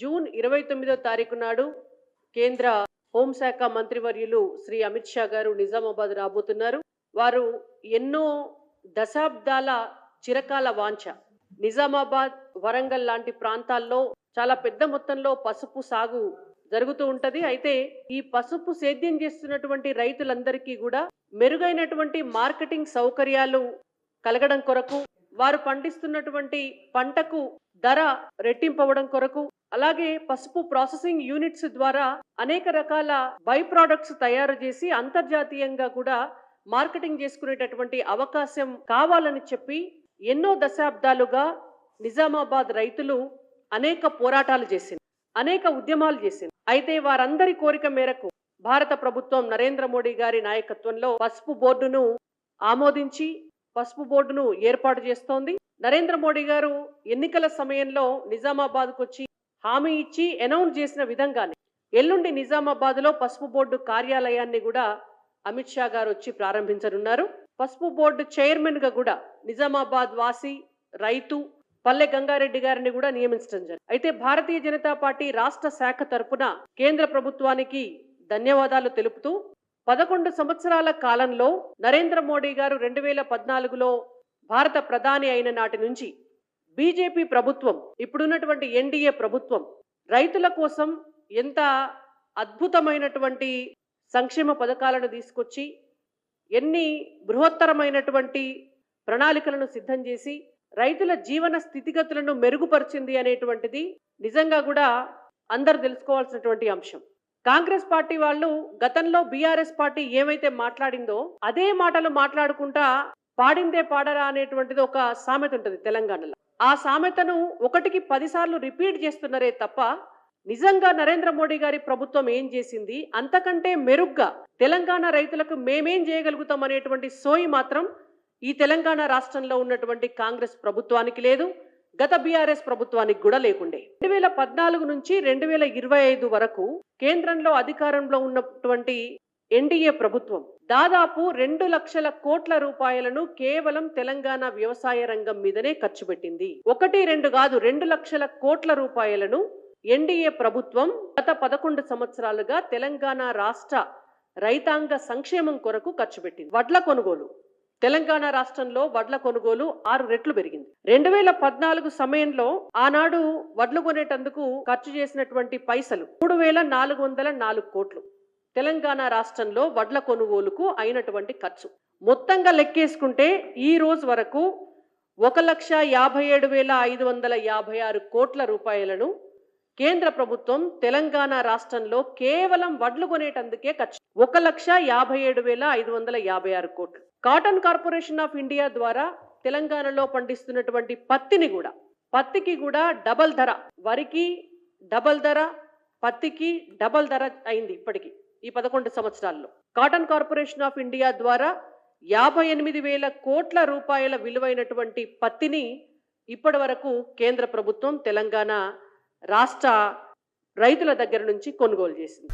June ఇరవై తొమ్మిదో తారీఖు నాడు కేంద్ర హోంశాఖ మంత్రివర్యులు శ్రీ అమిత్ షా గారు నిజామాబాద్ రాబోతున్నారు. వారు ఎన్నో దశాబ్దాల చిరకాల వాంఛ. నిజామాబాద్ వరంగల్ లాంటి ప్రాంతాల్లో చాలా పెద్ద మొత్తంలో పసుపు సాగు జరుగుతూ ఉంటది. అయితే ఈ పసుపు సేద్యం చేస్తున్నటువంటి రైతులందరికీ కూడా మెరుగైనటువంటి మార్కెటింగ్ సౌకర్యాలు కలగడం కొరకు వారు పండిస్తున్నటువంటి పంటకు ధర రెట్టింపవడం కొరకు అలాగే పసుపు ప్రాసెసింగ్ యూనిట్స్ ద్వారా అనేక రకాల బై ప్రోడక్ట్స్ తయారు చేసి అంతర్జాతీయంగా కూడా మార్కెటింగ్ చేసుకునేటటువంటి అవకాశం కావాలని చెప్పి ఎన్నో దశాబ్దాలుగా నిజామాబాద్ రైతులు అనేక పోరాటాలు చేసింది అనేక ఉద్యమాలు చేసింది. అయితే వారందరి కోరిక మేరకు భారత ప్రభుత్వం నరేంద్ర మోడీ గారి నాయకత్వంలో పసుపు బోర్డును ఆమోదించి పసుపు బోర్డును ఏర్పాటు చేస్తోంది. నరేంద్ర మోడీ గారు ఎన్నికల సమయంలో నిజామాబాద్కు వచ్చి హామీ ఇచ్చి అనౌన్స్ చేసిన విధంగానే ఎల్లుండి నిజామాబాద్లో పసుపు బోర్డు కార్యాలయాన్ని కూడా అమిత్ షా గారు వచ్చి ప్రారంభించనున్నారు. పసుపు బోర్డు చైర్మన్గా కూడా నిజామాబాద్ వాసి రైతు పల్లె గంగారెడ్డి గారిని కూడా నియమించడం జరిగింది. అయితే భారతీయ జనతా పార్టీ రాష్ట్ర శాఖ తరపున కేంద్ర ప్రభుత్వానికి ధన్యవాదాలు తెలుపుతూ పదకొండు సంవత్సరాల కాలంలో నరేంద్ర మోడీ గారు రెండు వేల పద్నాలుగులో భారత ప్రధాని అయిన నాటి నుంచి బీజేపీ ప్రభుత్వం ఇప్పుడున్నటువంటి ఎన్డీఏ ప్రభుత్వం రైతుల కోసం ఎంత అద్భుతమైనటువంటి సంక్షేమ పథకాలను తీసుకొచ్చి ఎన్ని బృహత్తరమైనటువంటి ప్రణాళికలను సిద్ధం చేసి రైతుల జీవన స్థితిగతులను మెరుగుపరిచింది అనేటువంటిది నిజంగా కూడా అందరు తెలుసుకోవాల్సినటువంటి అంశం. కాంగ్రెస్ పార్టీ వాళ్ళు గతంలో బీఆర్ఎస్ పార్టీ ఏమైతే మాట్లాడిందో అదే మాటలు మాట్లాడుకుంటా పాడిందే పాడరా అనేటువంటిది ఒక సామెత ఉంటుంది తెలంగాణలో. ఆ సామెతను ఒకటికి పదిసార్లు రిపీట్ చేస్తున్నారే తప్ప నిజంగా నరేంద్ర మోడీ గారి ప్రభుత్వం ఏం చేసింది? అంతకంటే మెరుగ్గా తెలంగాణ రైతులకు మేమేం చేయగలుగుతాం అనేటువంటి సోయి మాత్రం ఈ తెలంగాణ రాష్ట్రంలో ఉన్నటువంటి కాంగ్రెస్ ప్రభుత్వానికి లేదు గత బీఆర్ఎస్ ప్రభుత్వానికి కూడా లేకుండే. రెండు వేల పద్నాలుగు నుంచి రెండు వేల ఇరవై ఐదు వరకు కేంద్రంలో అధికారంలో ఉన్నటువంటి ఎన్డీఏ ప్రభుత్వం దాదాపు రెండు లక్షల కోట్ల రూపాయలను కేవలం తెలంగాణ వ్యవసాయ రంగం మీదనే ఖర్చు పెట్టింది. ఒకటి రెండు కాదు రెండు లక్షల కోట్ల రూపాయలను ఎన్డీఏ ప్రభుత్వం గత పదకొండు సంవత్సరాలుగా తెలంగాణ రాష్ట్ర రైతాంగ సంక్షేమం కొరకు ఖర్చు పెట్టింది. వడ్ల కొనుగోలు. తెలంగాణ రాష్ట్రంలో వడ్ల కొనుగోలు ఆరు రెట్లు పెరిగింది. రెండు వేల పద్నాలుగు సమయంలో ఆనాడు వడ్లు కొనేటందుకు ఖర్చు చేసినటువంటి పైసలు మూడు వేల నాలుగు వందల నాలుగు కోట్లు. తెలంగాణ రాష్ట్రంలో వడ్ల కొనుగోలుకు అయినటువంటి ఖర్చు. మొత్తంగా లెక్కేసుకుంటే ఈ రోజు వరకు ఒక లక్ష యాభై ఏడు వేల ఐదు వందల యాభై ఆరు కోట్ల రూపాయలను కేంద్ర ప్రభుత్వం తెలంగాణ రాష్ట్రంలో కేవలం వడ్లు కొనేటందుకే ఖర్చు. ఒక లక్ష యాభై ఏడు వేల ఐదు వందల యాభై ఆరు కోట్లు. కాటన్ కార్పొరేషన్ ఆఫ్ ఇండియా ద్వారా తెలంగాణలో పండిస్తున్నటువంటి పత్తిని కూడా పత్తికి కూడా డబల్ ధర. వరికి డబల్ ధర పత్తికి డబల్ ధర అయింది ఇప్పటికీ. ఈ పదకొండు సంవత్సరాల్లో. కాటన్ కార్పొరేషన్ ఆఫ్ ఇండియా ద్వారా యాభై ఎనిమిది వేల కోట్ల రూపాయల విలువైనటువంటి పత్తిని ఇప్పటి వరకు కేంద్ర ప్రభుత్వం తెలంగాణ రాష్ట్ర రైతుల దగ్గర నుంచి కొనుగోలు చేసింది.